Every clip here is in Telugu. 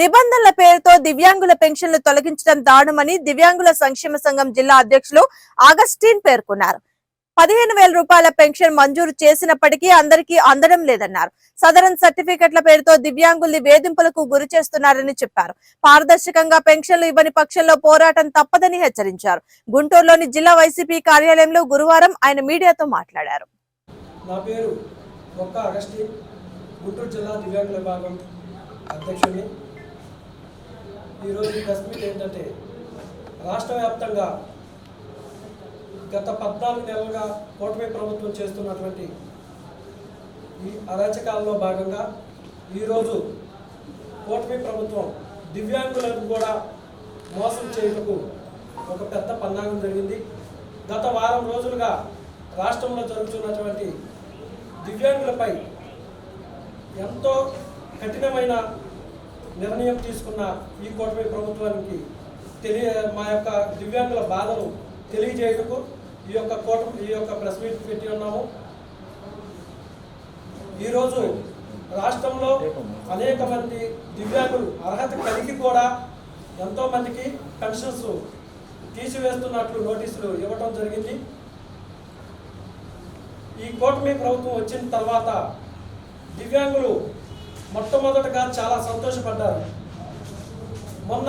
నిబంధనల పేరుతో దివ్యాంగుల పెన్షన్లు తొలగించడం దారుణమని దివ్యాంగుల సంక్షేమ సంఘం జిల్లా అధ్యక్షులు ఆగస్టిన్ పేర్కొన్నారు. పదిహేను వేల రూపాయల పెన్షన్ మంజూరు చేసినప్పటికీ అందరికీ అందడం లేదన్నారు. సదరన్ సర్టిఫికెట్ల పేరుతో దివ్యాంగుల్ని వేధింపులకు గురి చేస్తున్నారని చెప్పారు. పారదర్శకంగా పెన్షన్లు ఇవ్వని పక్షంలో పోరాటం తప్పదని హెచ్చరించారు. గుంటూరులోని జిల్లా వైసీపీ కార్యాలయంలో గురువారం ఆయన మీడియాతో మాట్లాడారు. నా పేరు గుంటూరు జిల్లా దివ్యాంగుల విభాగం అధ్యక్షుడిని ఈరోజు ప్రెస్ మీట్ ఏంటంటే రాష్ట్ర వ్యాప్తంగా గత పద్నాలుగు నెలలుగా కూటమి ప్రభుత్వం చేస్తున్నటువంటి ఈ అరాచకాల్లో భాగంగా ఈరోజు కూటమి ప్రభుత్వం దివ్యాంగులకు కూడా మోసం చేయటకు ఒక పెద్ద పన్నాగం జరిగింది. గత వారం రోజులుగా రాష్ట్రంలో జరుగుతున్నటువంటి దివ్యాంగులపై ఎంతో కఠినమైన నిర్ణయం తీసుకున్న ఈ కూటమి ప్రభుత్వానికి తెలియ మా యొక్క దివ్యాంగుల బాధను తెలియజేయటకు ఈ యొక్క కూటమి ఈ యొక్క ప్రెస్ మీట్ పెట్టి ఉన్నాము. ఈరోజు రాష్ట్రంలో అనేక మంది దివ్యాంగులు అర్హత కలిగి కూడా ఎంతోమందికి పెన్షన్స్ తీసివేస్తున్నట్లు నోటీసులు ఇవ్వటం జరిగింది. ఈ కూటమి ప్రభుత్వం వచ్చిన తర్వాత దివ్యాంగులు మొట్టమొదటగా చాలా సంతోషపడ్డారు. మొన్న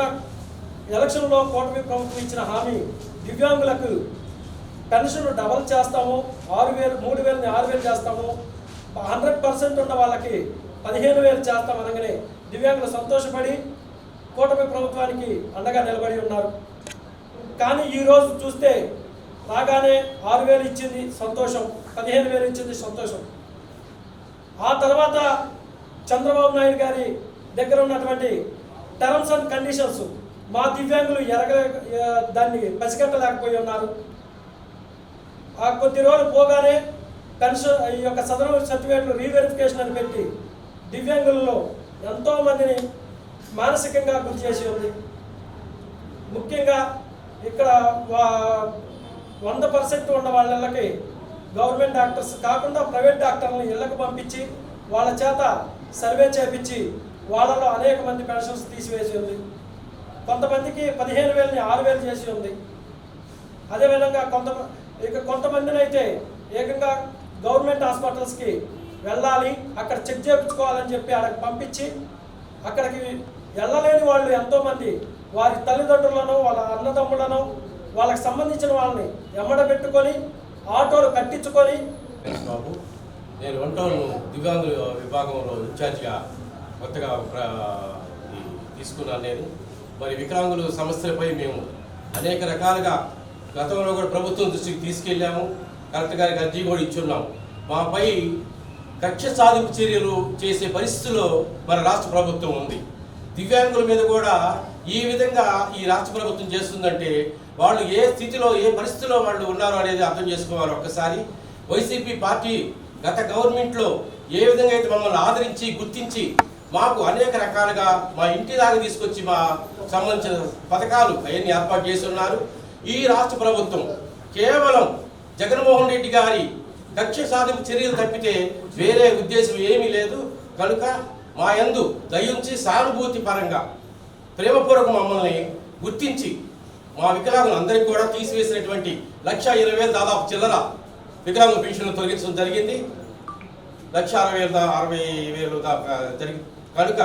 ఎలక్షన్లో కూటమి ప్రభుత్వం ఇచ్చిన హామీ దివ్యాంగులకు పెన్షన్ డబల్ చేస్తాము ఆరు వేలు మూడు వేలని ఆరు వేలు చేస్తాము హండ్రెడ్ పర్సెంట్ ఉన్న వాళ్ళకి పదిహేను వేలు చేస్తాం అనగానే దివ్యాంగులు సంతోషపడి కూటమి ప్రభుత్వానికి అండగా నిలబడి ఉన్నారు. కానీ ఈరోజు చూస్తే రాగానే ఆరు వేలు ఇచ్చింది సంతోషం పదిహేను వేలు ఇచ్చింది సంతోషం. ఆ తర్వాత చంద్రబాబు నాయుడు గారి దగ్గర ఉన్నటువంటి టర్మ్స్ అండ్ కండిషన్స్ మా దివ్యాంగులు ఎరగ దాన్ని పసిగట్టలేకపోయి ఉన్నారు. ఆ కొద్ది రోజులు పోగానే పెన్షన్ ఈ యొక్క సదరు సర్టిఫికేట్లు రీవెరిఫికేషన్ అని పెట్టి దివ్యాంగులలో ఎంతోమందిని మానసికంగా గురి చేసి ఉంది. ముఖ్యంగా ఇక్కడ వా- వంద పర్సెంట్ ఉన్న వాళ్ళకి గవర్నమెంట్ డాక్టర్స్ కాకుండా ప్రైవేట్ డాక్టర్లను ఇళ్ళకు పంపించి వాళ్ళ చేత సర్వే చేపించి వాళ్ళలో అనేక మంది పెన్షన్స్ తీసివేసి ఉంది. కొంతమందికి పదిహేను వేలని ఆరు వేలు చేసి ఉంది. అదేవిధంగా కొంత ఇక కొంతమందిని అయితే ఏకంగా గవర్నమెంట్ హాస్పిటల్స్కి వెళ్ళాలి అక్కడ చెక్ చేయించుకోవాలని చెప్పి అక్కడికి పంపించి అక్కడికి వెళ్ళలేని వాళ్ళు ఎంతోమంది వారి తల్లిదండ్రులను వాళ్ళ అన్నదమ్ములను వాళ్ళకి సంబంధించిన వాళ్ళని ఎమ్మడ పెట్టుకొని ఆటోలు కట్టించుకొని బాబు నేను వంటోను దివ్యాంగుల విభాగంలో ఇన్ఛార్జిగా కొత్తగా ప్ర- తీసుకున్నాను నేను. మరి వికలాంగుల సమస్యలపై మేము అనేక రకాలుగా గతంలో కూడా ప్రభుత్వం దృష్టికి తీసుకెళ్ళాము. కలెక్టర్ గారికి అర్జీ కూడా ఇచ్చున్నాము మాపై కక్ష సాధింపు చర్యలు చేసే పరిస్థితిలో మన రాష్ట్ర ప్రభుత్వం ఉంది. దివ్యాంగుల మీద కూడా ఈ విధంగా ఈ రాష్ట్ర ప్రభుత్వం చేస్తుందంటే వాళ్ళు ఏ స్థితిలో ఏ పరిస్థితిలో వాళ్ళు ఉన్నారో అనేది అర్థం చేసుకోవాలి ఒక్కసారి. వైసీపీ పార్టీ గత గవర్నమెంట్లో ఏ విధంగా అయితే మమ్మల్ని ఆదరించి గుర్తించి మాకు అనేక రకాలుగా మా ఇంటి దాకా తీసుకొచ్చి మా సంబంధించిన పథకాలు అవన్నీ ఏర్పాటు చేసి ఉన్నారు ఈ రాష్ట్ర ప్రభుత్వం కేవలం జగన్మోహన్ రెడ్డి గారి కక్ష సాధింపు చర్యలు తప్పితే వేరే ఉద్దేశం ఏమీ లేదు. కనుక మా యందు దయించి సానుభూతి పరంగా ప్రేమపూర్వక మమ్మల్ని గుర్తించి మా వికలాంగులు అందరికీ కూడా తీసివేసినటువంటి లక్ష ఇరవై వేలు దాదాపు చిల్లర వికలాంగ పెన్షన్లు తొలగించడం జరిగింది. లక్ష అరవై వేల అరవై వేలు దాకా జరిగి కనుక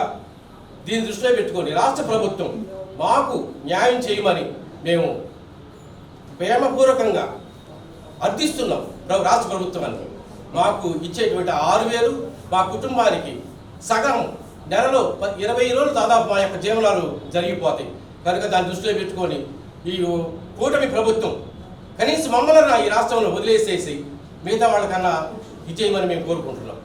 దీన్ని దృష్టిలో పెట్టుకొని రాష్ట్ర ప్రభుత్వం మాకు న్యాయం చేయమని మేము ప్రేమపూర్వకంగా అర్థిస్తున్నాం రాష్ట్ర ప్రభుత్వానికి మాకు ఇచ్చేటువంటి ఆరు వేలు మా కుటుంబానికి సగం నెలలో ప- ఇరవై రోజులు దాదాపు మా యొక్క జీవనాలు జరిగిపోతాయి. కనుక దాన్ని దృష్టిలో పెట్టుకొని ఈ కూటమి ప్రభుత్వం కనీసం మమ్మల్ని ఈ రాష్ట్రంలో వదిలేసేసి మిగతా వాళ్ళకన్నా ఇచ్చేయమని మేము కోరుకుంటున్నాం.